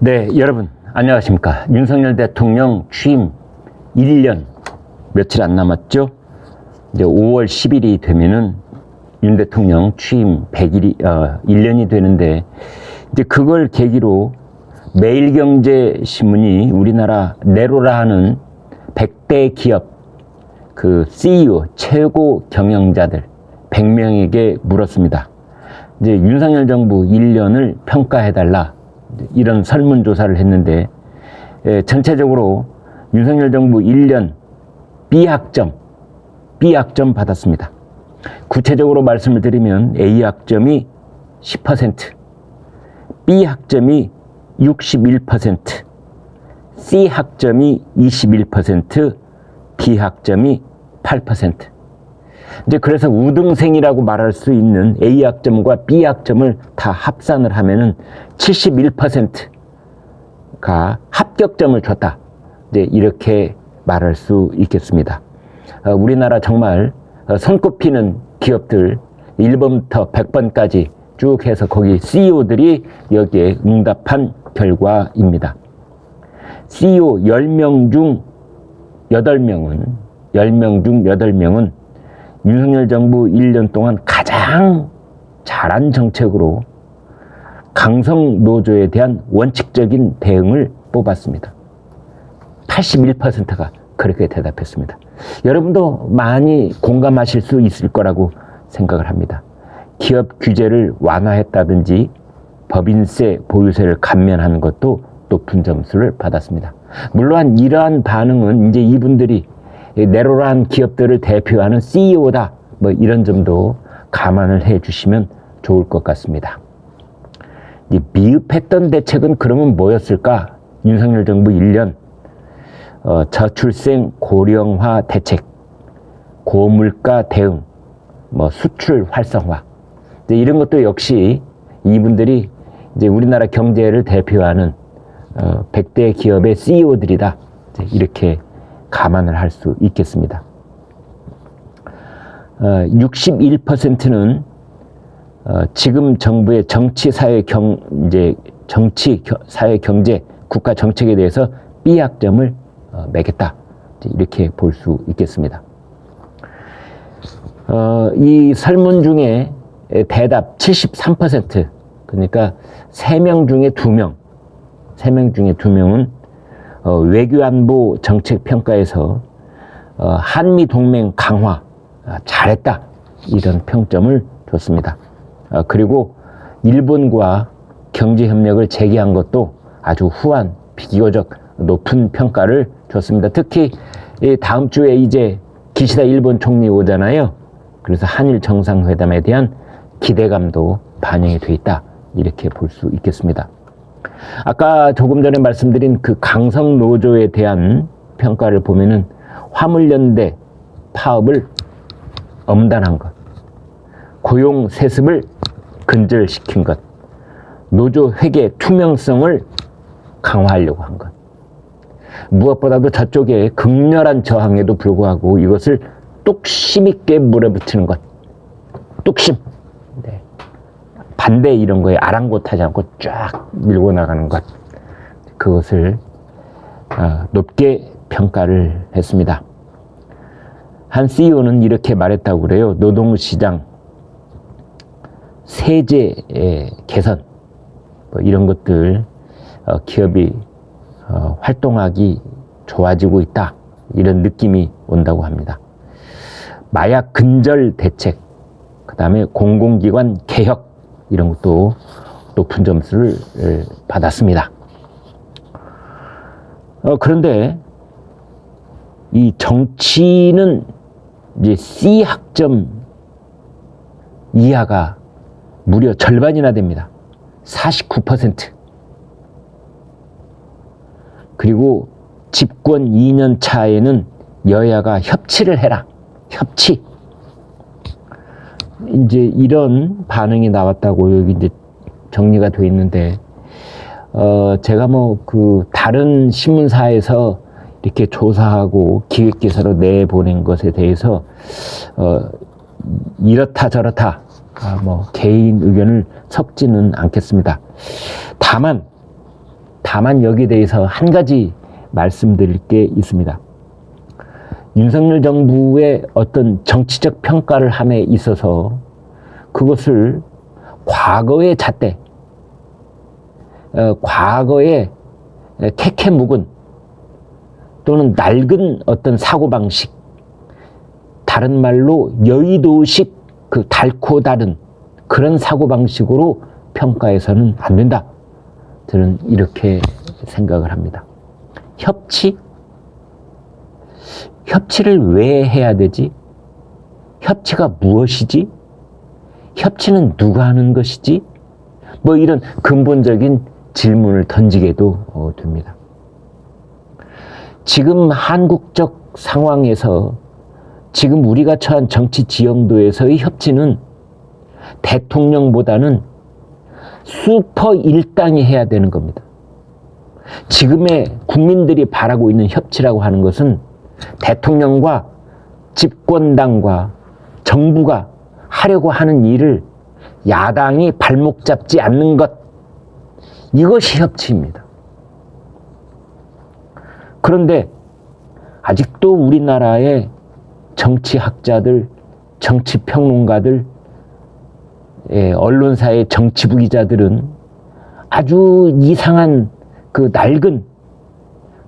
네, 여러분 안녕하십니까? 윤석열 대통령 취임 1년 며칠 안 남았죠? 이제 5월 10일이 되면은 윤 대통령 취임 100일이 어, 1년이 되는데 이제 그걸 계기로 매일경제 신문이 우리나라 네로라 하는 100대 기업 그 CEO 최고 경영자들 100명에게 물었습니다. 이제 윤석열 정부 1년을 평가해달라 이런 설문조사를 했는데 예, 전체적으로 윤석열 정부 1년 B학점, B학점 받았습니다. 구체적으로 말씀을 드리면 A학점이 10%, B학점이 61%, C학점이 21%, D학점이 8%. 이제 그래서 우등생이라고 말할 수 있는 A학점과 B학점을 다 합산을 하면은 71%가 합격점을 줬다. 이제 이렇게 말할 수 있겠습니다. 어, 우리나라 정말 어, 손꼽히는 기업들 1번부터 100번까지 쭉 해서 거기 CEO들이 여기에 응답한 결과입니다. CEO 10명 중 8명은 10명 중 8명은 윤석열 정부 1년 동안 가장 잘한 정책으로 강성 노조에 대한 원칙적인 대응을 뽑았습니다. 81%가 그렇게 대답했습니다. 여러분도 많이 공감하실 수 있을 거라고 생각을 합니다. 기업 규제를 완화했다든지 법인세, 보유세를 감면하는 것도 높은 점수를 받았습니다. 물론 이러한 반응은 이제 이분들이 네로란 기업들을 대표하는 CEO다. 뭐 이런 점도 감안을 해 주시면 좋을 것 같습니다. 이 미흡했던 대책은 그러면 뭐였을까? 윤석열 정부 1년 어, 저출생 고령화 대책, 고물가 대응, 뭐 수출 활성화 이런 것도 역시 이분들이 이제 우리나라 경제를 대표하는 어, 100대 기업의 CEO들이다. 이렇게 감안을 할 수 있겠습니다. 어, 61%는 어, 지금 정부의 정치 사회 경 이제 정치 겨, 사회 경제 국가 정책에 대해서 B학점을 어, 매겼다 이렇게 볼 수 있겠습니다. 어, 이 설문 중에 대답 73% 그러니까 3명 중에 2명 3명 중에 2명은 어, 외교안보 정책 평가에서 어, 한미 동맹 강화 아, 잘했다 이런 평점을 줬습니다. 어, 그리고 일본과 경제 협력을 재개한 것도 아주 후한 비교적 높은 평가를 줬습니다. 특히 다음 주에 이제 기시다 일본 총리 오잖아요. 그래서 한일 정상회담에 대한 기대감도 반영이 돼 있다 이렇게 볼 수 있겠습니다. 아까 조금 전에 말씀드린 그 강성 노조에 대한 평가를 보면은 화물연대 파업을 엄단한 것, 고용 세습을 근절시킨 것, 노조 회계 투명성을 강화하려고 한 것. 무엇보다도 저쪽에 극렬한 저항에도 불구하고 이것을 뚝심 있게 물어붙이는 것. 뚝심. 네. 반대 이런 거에 아랑곳하지 않고 쫙 밀고 나가는 것. 그것을 어, 높게 평가를 했습니다. 한 CEO는 이렇게 말했다고 그래요. 노동시장, 세제 개선, 뭐 이런 것들 어, 기업이 어, 활동하기 좋아지고 있다. 이런 느낌이 온다고 합니다. 마약 근절 대책, 그 다음에 공공기관 개혁, 이런 것도 높은 점수를 받았습니다. 어, 그런데 이 정치는 이제 C 학점 이하가 무려 절반이나 됩니다. 49%. 그리고 집권 2년 차에는 여야가 협치를 해라. 협치. 이제 이런 반응이 나왔다고 여기 이제 정리가 돼 있는데, 어, 제가 뭐 그 다른 신문사에서 이렇게 조사하고 기획 기사로 내보낸 것에 대해서, 어, 이렇다 저렇다, 아, 뭐 개인 의견을 섞지는 않겠습니다. 다만, 다만 여기에 대해서 한 가지 말씀드릴 게 있습니다. 윤석열 정부의 어떤 정치적 평가를 함에 있어서 그것을 과거의 잣대, 어, 과거의 캐캐 묵은 또는 낡은 어떤 사고방식, 다른 말로 여의도식 그 달코 다른 그런 사고방식으로 평가해서는 안 된다. 저는 이렇게 생각을 합니다. 협치? 협치를 왜 해야 되지? 협치가 무엇이지? 협치는 누가 하는 것이지? 뭐 이런 근본적인 질문을 던지게도 어, 됩니다. 지금 한국적 상황에서 지금 우리가 처한 정치 지형도에서의 협치는 대통령보다는 슈퍼 일당이 해야 되는 겁니다. 지금의 국민들이 바라고 있는 협치라고 하는 것은 대통령과 집권당과 정부가 하려고 하는 일을 야당이 발목 잡지 않는 것 이것이 협치입니다. 그런데 아직도 우리나라의 정치학자들, 정치평론가들, 예, 언론사의 정치부 기자들은 아주 이상한 그 낡은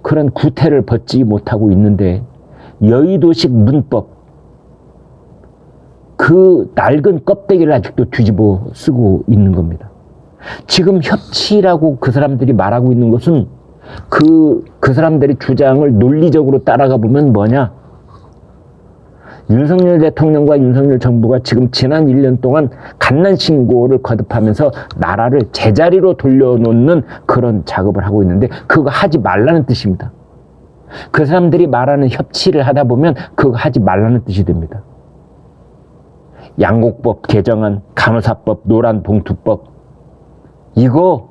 그런 구태를 벗지 못하고 있는데 여의도식 문법 그 낡은 껍데기를 아직도 뒤집어 쓰고 있는 겁니다. 지금 협치라고 그 사람들이 말하고 있는 것은 그, 그 사람들의 주장을 논리적으로 따라가 보면 뭐냐? 윤석열 대통령과 윤석열 정부가 지금 지난 1년 동안 갓난 신고를 거듭하면서 나라를 제자리로 돌려놓는 그런 작업을 하고 있는데 그거 하지 말라는 뜻입니다. 그 사람들이 말하는 협치를 하다 보면 그거 하지 말라는 뜻이 됩니다. 양곡법 개정안, 간호사법, 노란 봉투법 이거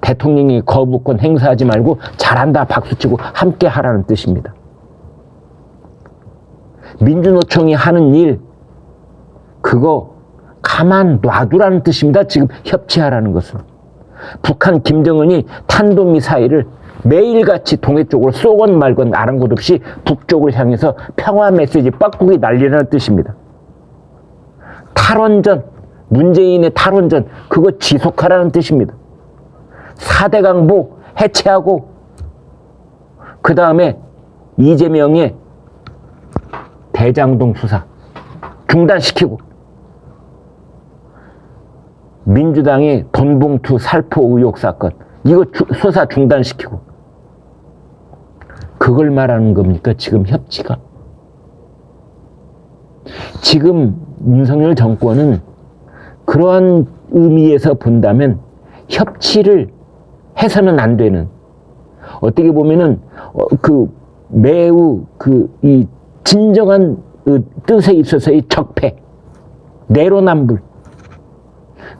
대통령이 거부권 행사하지 말고 잘한다 박수치고 함께 하라는 뜻입니다. 민주노총이 하는 일 그거 가만 놔두라는 뜻입니다. 지금 협치하라는 것은. 북한 김정은이 탄도미사일을 매일같이 동해 쪽으로 쏘건 말건 아랑곳 없이 북쪽을 향해서 평화 메시지 빡꾸기 날리라는 뜻입니다. 탈원전, 문재인의 탈원전, 그거 지속하라는 뜻입니다. 4대 강보 해체하고, 그 다음에 이재명의 대장동 수사 중단시키고, 민주당의 돈봉투 살포 의혹 사건, 이거 주, 수사 중단시키고, 그걸 말하는 겁니까? 지금 협치가? 지금 윤석열 정권은 그러한 의미에서 본다면 협치를 해서는 안 되는 어떻게 보면은 어, 그 매우 그 이 진정한 그 뜻에 있어서의 적폐 내로남불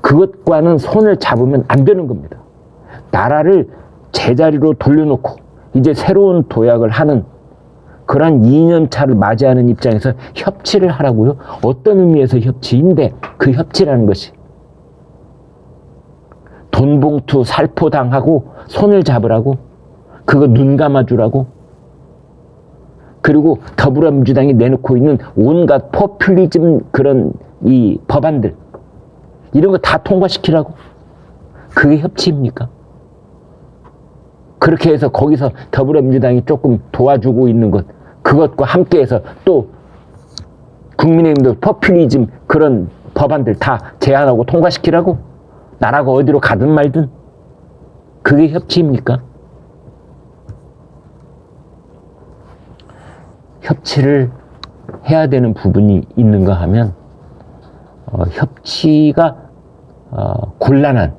그것과는 손을 잡으면 안 되는 겁니다. 나라를 제자리로 돌려놓고 이제 새로운 도약을 하는 그러한 2년차를 맞이하는 입장에서 협치를 하라고요? 어떤 의미에서 협치인데 그 협치라는 것이 돈봉투 살포당하고 손을 잡으라고 그거 눈 감아주라고 그리고 더불어민주당이 내놓고 있는 온갖 포퓰리즘 그런 이 법안들 이런 거 다 통과시키라고 그게 협치입니까? 그렇게 해서 거기서 더불어민주당이 조금 도와주고 있는 것 그것과 함께해서 또 국민의힘도 포퓰리즘 그런 법안들 다 제안하고 통과시키라고 나라가 어디로 가든 말든 그게 협치입니까? 협치를 해야 되는 부분이 있는가 하면 어, 협치가 어, 곤란한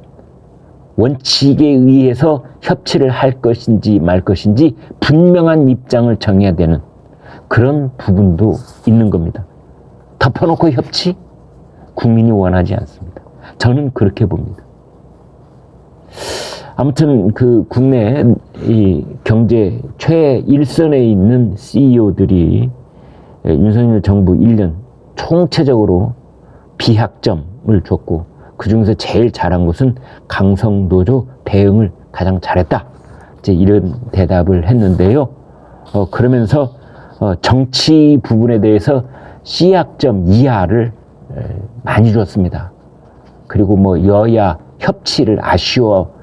원칙에 의해서 협치를 할 것인지 말 것인지 분명한 입장을 정해야 되는 그런 부분도 있는 겁니다. 덮어놓고 협치? 국민이 원하지 않습니다. 저는 그렇게 봅니다. 아무튼 그 국내 이 경제 최일선에 있는 CEO들이 윤석열 정부 1년 총체적으로 비학점을 줬고 그 중에서 제일 잘한 것은 강성노조 대응을 가장 잘했다. 이제 이런 대답을 했는데요. 어, 그러면서 어, 정치 부분에 대해서 C학점 이하를 에, 많이 줬습니다. 그리고 뭐 여야 협치를 아쉬워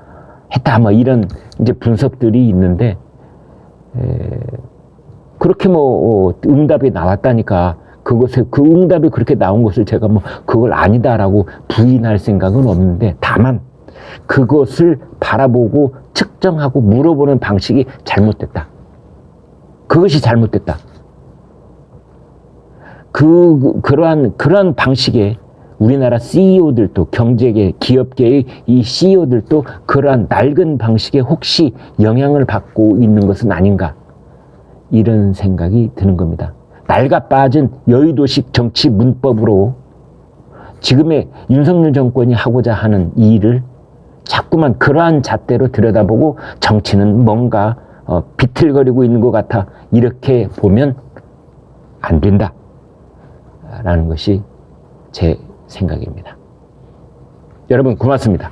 했다 뭐 이런 이제 분석들이 있는데 에, 그렇게 뭐 어, 응답이 나왔다니까 그것에 그 응답이 그렇게 나온 것을 제가 뭐 그걸 아니다라고 부인할 생각은 없는데 다만 그것을 바라보고 측정하고 물어보는 방식이 잘못됐다. 그것이 잘못됐다. 그 그러한 그러한 방식에 우리나라 CEO들도 경제계 기업계의 이 CEO들도 그러한 낡은 방식에 혹시 영향을 받고 있는 것은 아닌가 이런 생각이 드는 겁니다. 낡아 빠진 여의도식 정치 문법으로 지금의 윤석열 정권이 하고자 하는 이 일을 자꾸만 그러한 잣대로 들여다보고 정치는 뭔가 어, 비틀거리고 있는 것 같아 이렇게 보면 안 된다. 라는 것이 제 생각입니다. 여러분 고맙습니다.